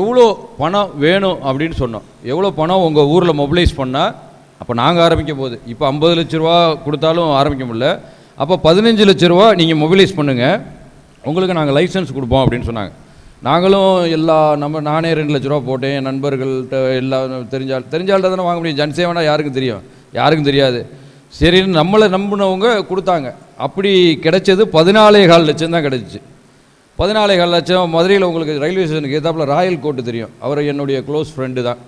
B: எவ்வளோ பணம் வேணும்? அப்படின்னு சொன்னோம். எவ்வளோ பணம் உங்கள் ஊரில் மொபிலைஸ் பண்ணால் அப்போ நாங்கள் ஆரம்பிக்க போகுது. இப்போ ஐம்பது லட்ச ரூபா கொடுத்தாலும் ஆரம்பிக்க முடியல. அப்போ பதினஞ்சு லட்ச ரூபா நீங்கள் மொபிலைஸ் பண்ணுங்கள் உங்களுக்கு நாங்கள் லைசன்ஸ் கொடுப்போம் அப்படின்னு சொன்னாங்க. நாங்களும் எல்லா நம்ம நானே ரெண்டு லட்ச ரூபா போட்டேன். என் நண்பர்கள்ட்ட எல்லா தெரிஞ்சால் தெரிஞ்சால்கிட்ட தானே வாங்க முடியும். ஜன்சேவனா யாருக்கும் தெரியும்? யாருக்கும் தெரியாது. சரின்னு நம்மளை நம்பினவங்க கொடுத்தாங்க. அப்படி கிடைச்சது பதினாலே கால் லட்சம் தான் கிடச்சிச்சு பதினாலே கால் லட்சம் மதுரையில் உங்களுக்கு ரயில்வே ஸ்டேஷனுக்கு ஏதாப்புல ராயல் கோர்ட்டு தெரியும். அவர் என்னுடைய க்ளோஸ் ஃப்ரெண்டு தான்.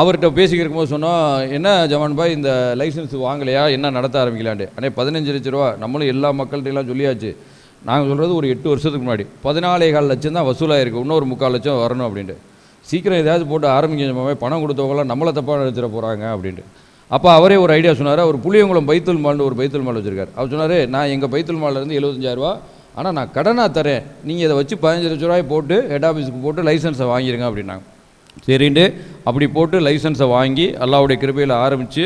B: அவர்கிட்ட பேசிக்கிட்டு இருக்கும்போது சொன்னால் என்ன ஜவான் பாய் இந்த லைசன்ஸ் வாங்கலையா? என்ன நடத்த ஆரம்பிக்கலான்ட்டு? அண்ணே பதினஞ்சு லட்ச ரூபா. நம்மளும் எல்லா மக்கள்கிட்டயெல்லாம் சொல்லியாச்சு. நாங்கள் சொல்கிறது ஒரு எட்டு வருஷத்துக்கு முன்னாடி. பதினாலே கால் லட்சம் தான் வசூலாகிருக்கு இன்னொரு முக்கால் லட்சம் வரணும் அப்படின்ட்டு. சீக்கிரம் ஏதாவது போட்டு ஆரம்பிக்க பணம் கொடுத்தவங்களாம் நம்மளை தப்பாக நினச்சிட போகிறாங்க அப்படின்ட்டு. அப்போ அவரே ஒரு ஐடியா சொன்னார். அவர் புளியங்குளம் பைத்தல் மால்னு ஒரு பைத்தல் மால் வச்சுருக்காரு. அவர் சொன்னார் நான் எங்கள் பைத்தல் மால்லேருந்து எழுபத்தஞ்சாயிரரூவா ஆனால் நான் கடனாக தரேன். நீங்கள் இதை வச்சு பதினஞ்சு லட்ச ரூபாய் போட்டு ஹெட் ஆஃபீஸுக்கு போட்டு லைசன்ஸை வாங்கிடுங்க அப்படின்னாங்க. சரின்ட்டு அப்படி போட்டு லைசன்ஸை வாங்கி அல்லாவுடைய கிருபையில் ஆரம்பித்து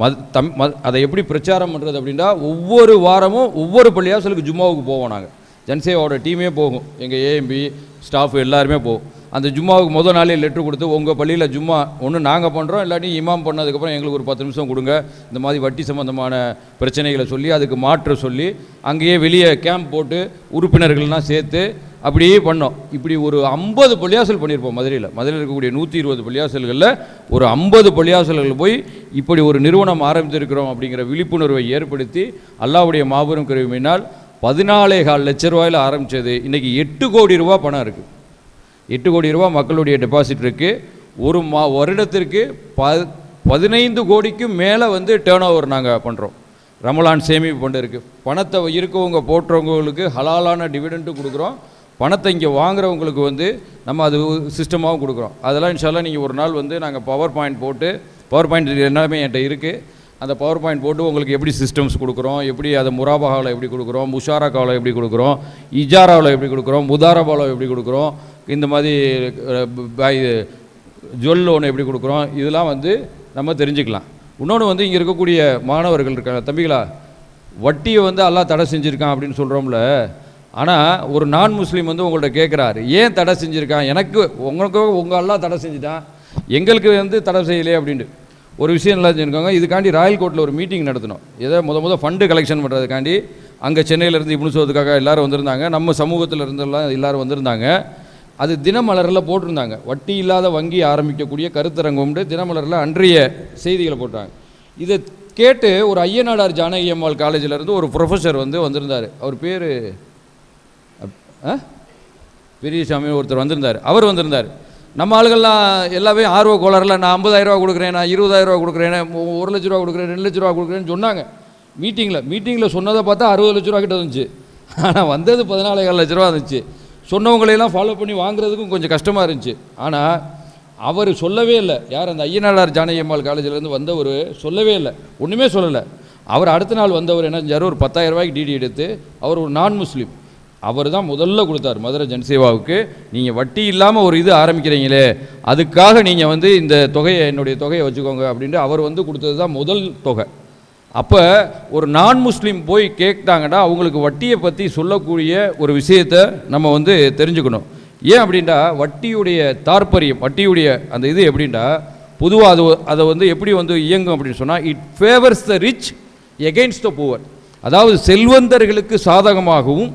B: மத் தம் ம அதை எப்படி பிரச்சாரம் பண்ணுறது அப்படின்னா ஒவ்வொரு வாரமும் ஒவ்வொரு பள்ளியாசலுக்கு ஜும்மாவுக்கு போவோம் நாங்கள் ஜன்சேவாவோட டீமே போகும். எங்கள் ஏஎம்பி ஸ்டாஃப் எல்லாருமே போகும். அந்த ஜும்மாவுக்கு முதல் நாளே லெட்ரு கொடுத்து உங்கள் பள்ளியில் ஜும்மா ஒன்று நாங்கள் பண்ணுறோம் இல்லாட்டி இமாம் பண்ணதுக்கப்புறம் எங்களுக்கு ஒரு பத்து நிமிஷம் கொடுங்க. இந்த மாதிரி வட்டி சம்மந்தமான பிரச்சனைகளை சொல்லி அதுக்கு மாற்ற சொல்லி அங்கேயே வெளியே கேம்ப் போட்டு உறுப்பினர்கள்லாம் சேர்த்து அப்படியே பண்ணோம். இப்படி ஒரு ஐம்பது பள்ளியாசல் பண்ணியிருப்போம் மதுரையில். மதுரையில் இருக்கக்கூடிய நூற்றி இருபது பள்ளியாசல்களில் ஒரு ஐம்பது பள்ளியாசல்கள் போய் இப்படி ஒரு நிறுவனம் ஆரம்பித்திருக்கிறோம் அப்படிங்கிற விழிப்புணர்வை ஏற்படுத்தி அல்லாவுடைய மாபெரும் கருவினால் பதினாலே கால் லட்ச ரூபாயில் ஆரம்பித்தது இன்றைக்கி எட்டு கோடி ரூபா பணம் இருக்குது எட்டு கோடி ரூபா மக்களுடைய டெபாசிட் இருக்குது ஒரு மா வருடத்திற்கு ப பதினைந்து கோடிக்கும் மேலே வந்து டேர்ன் ஓவர் நாங்கள் பண்ணுறோம் ரமலான் சேமிப்பு ஃபண்டு இருக்குது பணத்தை இருக்கவங்க போட்டுறவங்களுக்கு ஹலாலான டிவிடெண்ட்டும் கொடுக்குறோம். பணத்தை இங்கே வாங்குறவங்களுக்கு வந்து நம்ம அது சிஸ்டமாகவும் கொடுக்குறோம். அதெல்லாம் இன்ஷால்லாம் நீங்கள் ஒரு நாள் வந்து நாங்கள் பவர் பாயிண்ட் போட்டு பவர் பாயிண்ட் எல்லாமே என்கிட்ட இருக்குது அந்த பவர் பாயிண்ட் போட்டு உங்களுக்கு எப்படி சிஸ்டம்ஸ் கொடுக்குறோம் எப்படி அதை முராபகாவில் எப்படி கொடுக்குறோம் முஷாராக்காவில் எப்படி கொடுக்குறோம் இஜாராவில் எப்படி கொடுக்குறோம் முதாரபாவில் எப்படி கொடுக்குறோம் இந்த மாதிரி ஜுவல் லோன் எப்படி கொடுக்குறோம் இதெல்லாம் வந்து நம்ம தெரிஞ்சுக்கலாம். இன்னொன்று வந்து இங்கே இருக்கக்கூடிய மாணவர்கள் இருக்காங்க. தம்பிகளா வட்டியை வந்து எல்லாம் தடை செஞ்சுருக்கான் அப்படின்னு சொல்கிறோம்ல ஆனால் ஒரு நான் முஸ்லீம் வந்து உங்கள்ட்ட கேட்குறாரு ஏன் தடை செஞ்சுருக்கான்? எனக்கு உங்களுக்கு உங்கள் அல்லாஹ் தடை செஞ்சுட்டான். எங்களுக்கு வந்து தடை செய்யலையே அப்படின்ட்டு. ஒரு விஷயம் நல்லா செஞ்சுருக்காங்க. இதுக்காண்டி ராயல் கோர்ட்டில் ஒரு மீட்டிங் நடத்தணும். ஏதோ முத முத ஃபண்டு கலெக்ஷன் பண்ணுறதுக்காண்டி அங்கே சென்னையிலேருந்து இப்படி சொல்றதுக்காக எல்லாரும் வந்திருந்தாங்க. நம்ம சமூகத்தில் இருந்தெல்லாம் எல்லோரும் வந்திருந்தாங்க. அது தினமலரில் போட்டிருந்தாங்க. வட்டி இல்லாத வங்கி ஆரம்பிக்கக்கூடிய கருத்தரங்கம்ட்டு தினமலரில் அன்றைய செய்திகளை போட்டாங்க. இதை கேட்டு ஒரு ஐயனாடார் ஜானகி அம்மாள் காலேஜில் இருந்து ஒரு ப்ரொஃபஸர் வந்து வந்திருந்தார். அவர் பேர் பெரியசாமி ஒருத்தர் வந்திருந்தார். அவர் வந்திருந்தார். நம்ம ஆளுகள்லாம் எல்லாமே ஆர்வ கோளாறுல நான் ஐம்பதாயிரரூவா கொடுக்குறேன் நான் இருபதாயிரரூவா கொடுக்குறேன் ஒரு லட்ச ரூபா கொடுக்குறேன் ரெண்டு லட்ச ரூபா கொடுக்குறேன்னு சொன்னாங்க. மீட்டிங்கில் மீட்டிங்கில் சொன்னதை பார்த்தா அறுபது லட்ச ரூபா கிட்ட இருந்துச்சு. ஆனால் வந்தது பதினாலேகால் லட்ச ரூபா இருந்துச்சு. சொன்னவங்களையெல்லாம் ஃபாலோ பண்ணி வாங்குறதுக்கும் கொஞ்சம் கஷ்டமாக இருந்துச்சு. ஆனால் அவர் சொல்லவே இல்லை. யார் அந்த ஐயனாடார் ஜானகியம்மாள் காலேஜிலேருந்து வந்தவர் சொல்லவே இல்லை. ஒன்றுமே சொல்லலை. அவர் அடுத்த நாள் வந்தவர் என்ன செஞ்சார்? ஒரு பத்தாயிரம் ரூபாய்க்கு டிடி எடுத்து அவர் ஒரு நான் முஸ்லீம் அவர் தான் முதல்ல கொடுத்தார் மதுரை ஜன்சேவாவுக்கு. நீங்கள் வட்டி இல்லாமல் ஒரு இது ஆரம்பிக்கிறீங்களே அதுக்காக நீங்கள் வந்து இந்த தொகையை என்னுடைய தொகையை வச்சுக்கோங்க அப்படின்ட்டு அவர் வந்து கொடுத்தது தான் முதல் தொகை. அப்போ ஒரு நான் முஸ்லீம் போய் கேட்டாங்கன்னா அவங்களுக்கு வட்டியை பற்றி சொல்லக்கூடிய ஒரு விஷயத்தை நம்ம வந்து தெரிஞ்சுக்கணும். ஏன் அப்படின்டா வட்டியுடைய தாற்பரியம் வட்டியுடைய அந்த இது எப்படின்டா பொதுவாக அது அதை வந்து எப்படி வந்து இயங்கும் அப்படின்னு சொன்னால் it favours the rich against the poor அதாவது செல்வந்தர்களுக்கு சாதகமாகவும்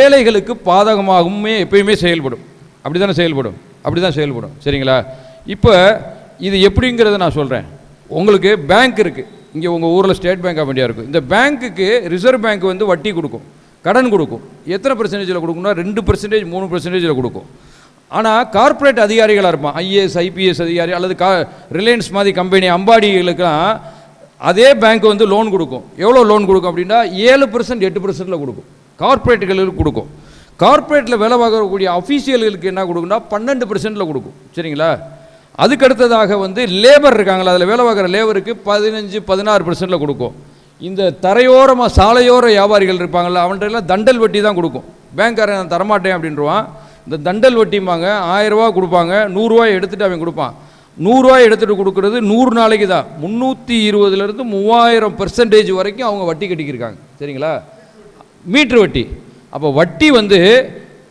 B: ஏழைகளுக்கு பாதகமாகவுமே எப்பயுமே செயல்படும். அப்படி தானே செயல்படும். அப்படி தான் செயல்படும். சரிங்களா? இப்போ இது எப்படிங்கிறத நான் சொல்கிறேன் உங்களுக்கு பேங்க் இருக்குது இங்கே உங்கள் ஊரில் ஸ்டேட் பேங்க் ஆஃப் இந்தியா இருக்குது இந்த பேங்க்குக்கு ரிசர்வ் பேங்க் வந்து வட்டி கொடுக்கும். கடன் கொடுக்கும். எத்தனை பர்சன்டேஜில் கொடுக்கும்னா ரெண்டு பர்சன்டேஜ் மூணு பர்சன்டேஜில் கொடுக்கும். ஆனால் கார்ப்பரேட் அதிகாரிகளாக இருப்பான். ஐஏஎஸ் ஐபிஎஸ் அதிகாரி அல்லது கா ரிலையன்ஸ் மாதிரி கம்பெனி அம்பாடிகளுக்கெல்லாம் அதே பேங்க் வந்து லோன் கொடுக்கும். எவ்வளோ லோன் கொடுக்கும் அப்படின்னா ஏழு பர்சன்ட் எட்டு பர்சன்ட்டில் கொடுக்கும். கார்ப்பரேட்டுகளுக்கு கொடுக்கும். கார்ப்பரேட்டில் வேலை பார்க்கக்கூடிய அஃபீஷியல்களுக்கு என்ன கொடுக்குன்னா பன்னெண்டு பர்சன்ட்டில் கொடுக்கும். சரிங்களா? அதுக்கு அடுத்ததாக வந்து லேபர் இருக்காங்களா? அதில் வேலை பார்க்குற லேபருக்கு பதினஞ்சு பதினாறு பர்சன்ட்டில் கொடுக்கும். இந்த தரையோரமாக சாலையோர வியாபாரிகள் இருப்பாங்கள்ல அவன்கிட்டலாம் தண்டல் வட்டி தான் கொடுக்கும். பேங்க்காரன் நான் தரமாட்டேன் அப்படின்றவான் இந்த தண்டல் வட்டிம்பாங்க ஆயிரரூவா கொடுப்பாங்க நூறுரூவா எடுத்துகிட்டு அவன் கொடுப்பான். நூறுரூவா எடுத்துகிட்டு கொடுக்குறது நூறு நாளைக்கு தான். முந்நூற்றி இருபதுலேருந்து மூவாயிரம் பர்சன்டேஜ் வரைக்கும் அவங்க வட்டி கட்டிக்கிருக்காங்க. சரிங்களா? மீட்ரு வட்டி. அப்போ வட்டி வந்து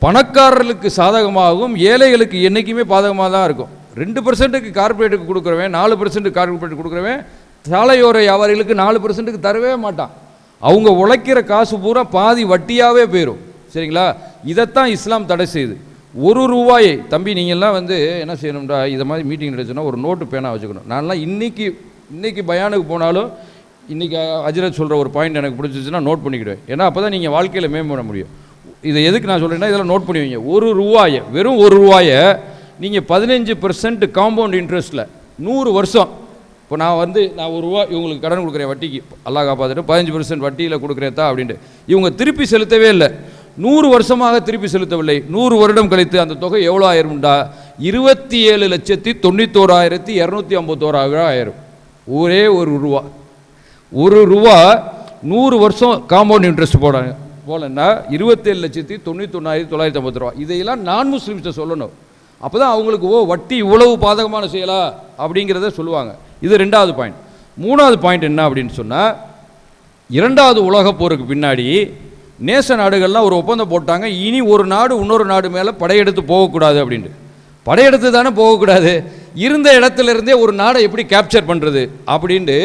B: பணக்காரர்களுக்கு சாதகமாகவும் ஏழைகளுக்கு என்றைக்குமே பாதகமாக தான் இருக்கும். ரெண்டு பர்சன்ட்டுக்கு கார்ப்பரேட்டுக்கு கொடுக்குறவன் நாலு பர்சன்ட் கார்ப்பரேட் கொடுக்குறவன் சாலையோர வியாபாரிகளுக்கு நாலு பர்சன்ட்டுக்கு தரவே மாட்டான். அவங்க உழைக்கிற காசு பூரா பாதி வட்டியாகவே போயிடும் சரிங்களா? இதைத்தான் இஸ்லாம் தடை செய்யுது. ஒரு ரூபாயை தம்பி நீங்கள்லாம் வந்து என்ன செய்யணும்டா? இதை மாதிரி மீட்டிங் நடச்சுன்னா ஒரு நோட்டு பேனா வச்சுக்கணும். நான்லாம் இன்றைக்கி இன்றைக்கி பயானுக்கு போனாலும் இன்றைக்கி அஜிரத் சொல்கிற ஒரு பாயிண்ட் எனக்கு பிடிச்சிச்சுன்னா நோட் பண்ணிக்கிடுவேன். ஏன்னா அப்போ தான் நீங்கள் வாழ்க்கையில் மேம்பட முடியும். இதை எதுக்கு நான் சொல்கிறேன்னா இதெல்லாம் நோட் பண்ணி வைங்க. ஒரு ரூபாயை வெறும் ஒரு ரூபாயை நீங்கள் பதினஞ்சு பர்சன்ட் காம்பவுண்ட் இன்ட்ரெஸ்ட்டில் நூறு வருஷம். இப்போ நான் வந்து நான் ஒரு ரூபா இவங்களுக்கு கடன் கொடுக்குறேன் வட்டிக்கு. அல்லாஹ் காப்பாற்றிட்டு பதினஞ்சு பர்சன்ட் வட்டியில் கொடுக்குறேத்தா அப்படின்ட்டு. இவங்க திருப்பி செலுத்தவே இல்லை. நூறு வருஷமாக திருப்பி செலுத்தவில்லை. நூறு வருடம் கழித்து அந்த தொகை எவ்வளோ ஆயிரும்டா? இருபத்தி ஏழு லட்சத்தி தொண்ணூத்தோராயிரத்தி இரநூத்தி ஐம்பத்தோராயிரம் ஆயிரும். ஒரே ஒரு ரூபா. ஒரு ரூபா நூறு வருஷம் காம்பவுண்ட் இன்ட்ரெஸ்ட் போடாங்க போலன்னா இருபத்தேழு லட்சத்தி தொண்ணூத்தொன்னாயிரத்தி தொள்ளாயிரத்தி ஐம்பது ரூபா. இதையெல்லாம் நான் முஸ்லீம்ஸ்ட்டை சொல்லணும். அப்போ தான் அவங்களுக்கு ஓ வட்டி இவ்வளவு பாதகமான செயலா? அப்படிங்கிறத சொல்லுவாங்க. இது ரெண்டாவது பாயிண்ட் மூணாவது பாயிண்ட் என்ன அப்படின்னு சொன்னால் இரண்டாவது உலகப் போருக்கு பின்னாடி நேச நாடுகள்லாம் ஒரு ஒப்பந்தம் போட்டாங்க. இனி ஒரு நாடு இன்னொரு நாடு மேலே படையெடுத்து போகக்கூடாது அப்படின்ட்டு. படையெடுத்து தானே போகக்கூடாது. இருந்த இடத்துல இருந்தே ஒரு நாடை எப்படி கேப்சர் பண்ணுறது அப்படின்ட்டு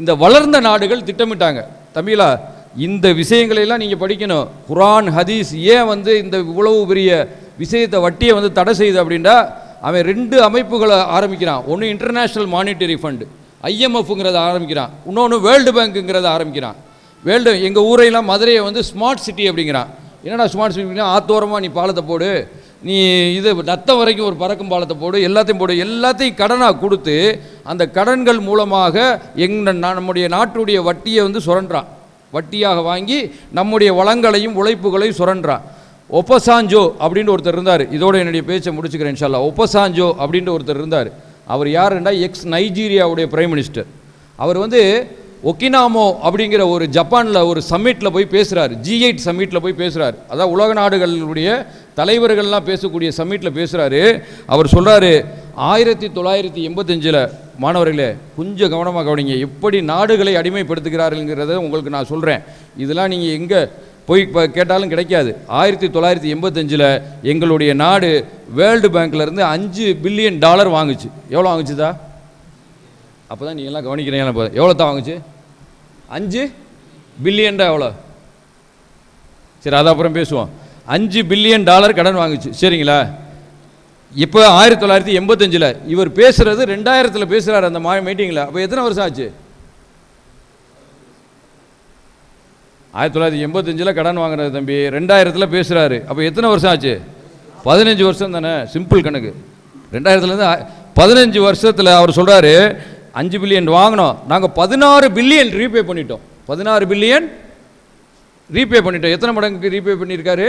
B: இந்த வளர்ந்த நாடுகள் திட்டமிட்டாங்க. தமிழா இந்த விஷயங்களையெல்லாம் நீங்கள் படிக்கணும். குரான் ஹதீஸ் ஏன் வந்து இந்த இவ்வளவு பெரிய விஷயத்தை வட்டியை வந்து தடை செய்யுது அப்படின்னா அவன் ரெண்டு அமைப்புகளை ஆரம்பிக்கிறான். ஒன்று இன்டர்நேஷ்னல் மானிட்டரி ஃபண்டு ஐஎம்எஃப்ங்கிறத ஆரம்பிக்கிறான். இன்னொன்று வேர்ல்டு பேங்க்குங்கிறத ஆரம்பிக்கிறான். வேர்ல்டு எங்கள் ஊரையெல்லாம் மதுரையை வந்து ஸ்மார்ட் சிட்டி அப்படிங்கிறான். என்னடா ஸ்மார்ட் சிட்டி ஆத்தோரமாக நீ பாலத்தை போடு. நீ இது நத்தம் வரைக்கும் ஒரு பறக்கும் பாலத்தை போடு எல்லாத்தையும் போடு எல்லாத்தையும் கடனாக கொடுத்து அந்த கடன்கள் மூலமாக எங் நம்முடைய நாட்டுடைய வட்டியை வந்து சுரண்டான் வட்டியாக வாங்கி நம்முடைய வளங்களையும் உழைப்புகளையும் சுரண்டான் ஒப்பசாஞ்சோ அப்படின்னு ஒருத்தர் இருந்தார். இதோட என்னுடைய பேச்சை முடிச்சுக்கிறேன் இன்ஷால்லா ஒப்பசாஞ்சோ அப்படின்ற ஒருத்தர் இருந்தார். அவர் யாருன்னா எக்ஸ் நைஜீரியாவுடைய பிரைம் மினிஸ்டர். அவர் வந்து ஒக்கினாமோ அப்படிங்கிற ஒரு ஜப்பானில் ஒரு சம்மிட்டில் போய் பேசுகிறார் ஜி எயிட் சம்மிட்டில் போய் பேசுகிறார் அதான் உலக நாடுகளுடைய தலைவர்கள்லாம் பேசக்கூடிய சம்மிட்டில் பேசுகிறாரு அவர் சொல்கிறாரு ஆயிரத்தி தொள்ளாயிரத்தி எண்பத்தஞ்சில் மாணவர்களே கொஞ்சம் கவனமாக கவனிங்க. எப்படி நாடுகளை அடிமைப்படுத்துகிறார்கள்ங்கிறத உங்களுக்கு நான் சொல்கிறேன் இதெல்லாம் நீங்கள் எங்கே போய் இப்போ கேட்டாலும் கிடைக்காது. ஆயிரத்தி தொள்ளாயிரத்தி எண்பத்தஞ்சில் எங்களுடைய நாடு வேர்ல்டு பேங்க்லேருந்து அஞ்சு பில்லியன் டாலர் வாங்குச்சு. எவ்வளோ வாங்குச்சுதா அப்போ தான் நீங்கள்லாம் கவனிக்கிறீங்க இப்போ எவ்வளோ தான் வாங்குச்சு? அஞ்சு பில்லியன்டா எவ்வளோ சரி அது அப்புறம் பேசுவோம். அஞ்சு பில்லியன் டாலர் கடன் வாங்குச்சு. சரிங்களா? இப்போ ஆயிரத்தி தொள்ளாயிரத்தி எண்பத்தஞ்சில் இவர் பேசுகிறது ரெண்டாயிரத்தில் பேசுகிறார் அந்த மா மீட்டிங்கில் அப்போ எத்தனை வருஷம் ஆச்சு? ஆயிரத்தி தொள்ளாயிரத்தி எண்பத்தஞ்சில் கடன் வாங்குறது தம்பி ரெண்டாயிரத்தில் பேசுகிறாரு அப்போ எத்தனை வருஷம் ஆச்சு? பதினஞ்சு வருஷம் தானே? சிம்பிள் கணக்கு. ரெண்டாயிரத்துலேருந்து பதினஞ்சு வருஷத்தில் அவர் சொல்கிறாரு அஞ்சு பில்லியன் வாங்கினோம். நாங்கள் பதினாறு பில்லியன் ரீபே பண்ணிட்டோம். பதினாறு பில்லியன் ரீபே பண்ணிட்டோம். எத்தனை மடங்குக்கு ரீபே பண்ணியிருக்காரு?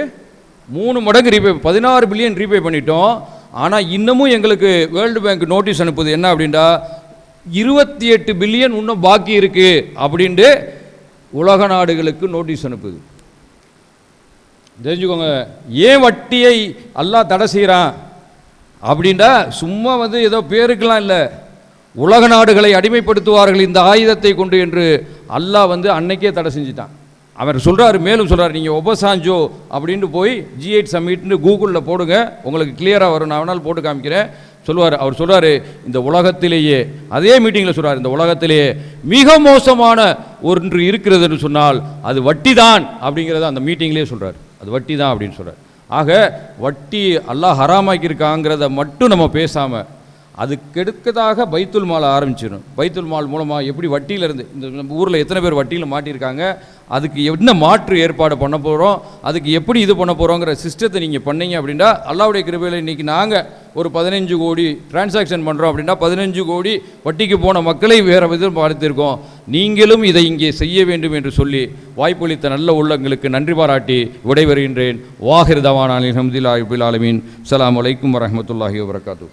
B: மூணு மடங்கு ரீபே பதினாறு பில்லியன் ரீபே பண்ணிட்டோம். ஆனால் இன்னமும் எங்களுக்கு வேர்ல்டு பேங்க் நோட்டீஸ் அனுப்புது. என்ன அப்படின்டா இருபத்தி எட்டு பில்லியன் இன்னும் பாக்கி இருக்குது அப்படின்ட்டு உலக நாடுகளுக்கு நோட்டீஸ் அனுப்புது. தெரிஞ்சுக்கோங்க ஏன் வட்டியை அல்லாஹ் தடை செய்கிறான் அப்படின்டா சும்மா வந்து ஏதோ பேருக்கெல்லாம் இல்லை. உலக நாடுகளை அடிமைப்படுத்துவார்கள் இந்த ஆயுதத்தை கொண்டு என்று அல்லாஹ் வந்து அன்னைக்கே தடை செஞ்சிட்டான். அவர் சொல்கிறாரு மேலும் சொல்கிறார் நீங்கள் ஒபசாஞ்சோ அப்படின்ட்டு போய் ஜி எயிட் சம்மிட்னு கூகுளில் போடுங்க உங்களுக்கு கிளியராக வரும். நான் வேணாலும் போட்டு காமிக்கிறேன். சொல்லுவார் அவர் சொல்கிறாரு இந்த உலகத்திலேயே அதே மீட்டிங்கில் சொல்கிறார் இந்த உலகத்திலேயே மிக மோசமான ஒன்று இருக்கிறதுன்னு சொன்னால் அது வட்டி தான் அப்படிங்கிறத அந்த மீட்டிங்லேயே சொல்கிறார் அது வட்டி தான் அப்படின்னு சொல்கிறார் ஆக வட்டி அல்லாஹ் ஹராமாக்கியிருக்காங்கிறத மட்டும் நம்ம பேசாமல் அதுக்கெடுக்கதாக பைத்துல் மால் ஆரம்பிச்சிடும். பைத்துல் மால் மூலமாக எப்படி வட்டியிலேருந்து இந்த நம்ம ஊரில் எத்தனை பேர் வட்டியில் மாட்டியிருக்காங்க அதுக்கு என்ன மாற்று ஏற்பாடு பண்ண போகிறோம் அதுக்கு எப்படி இது பண்ண போகிறோங்கிற சிஸ்டத்தை நீங்கள் பண்ணீங்க அப்படின்னா அல்லாவுடைய கிருபையில் இன்றைக்கி நாங்கள் ஒரு பதினஞ்சு கோடி டிரான்சாக்ஷன் பண்ணுறோம் அப்படின்னா பதினஞ்சு கோடி வட்டிக்கு போன மக்களை வேறு விதம் பார்த்திருக்கோம். நீங்களும் இதை இங்கே செய்ய வேண்டும் என்று சொல்லி வாய்ப்பளித்த நல்ல உள்ளங்களுக்கு நன்றி பாராட்டி விடைபெறுகின்றேன். வாஹிர் தவானின் ஹம்தில்லா இபில் ஆலமீன். அஸ்ஸலாமு அலைக்கும் வரஹ்மத்துல்லாஹி வபரகாத்து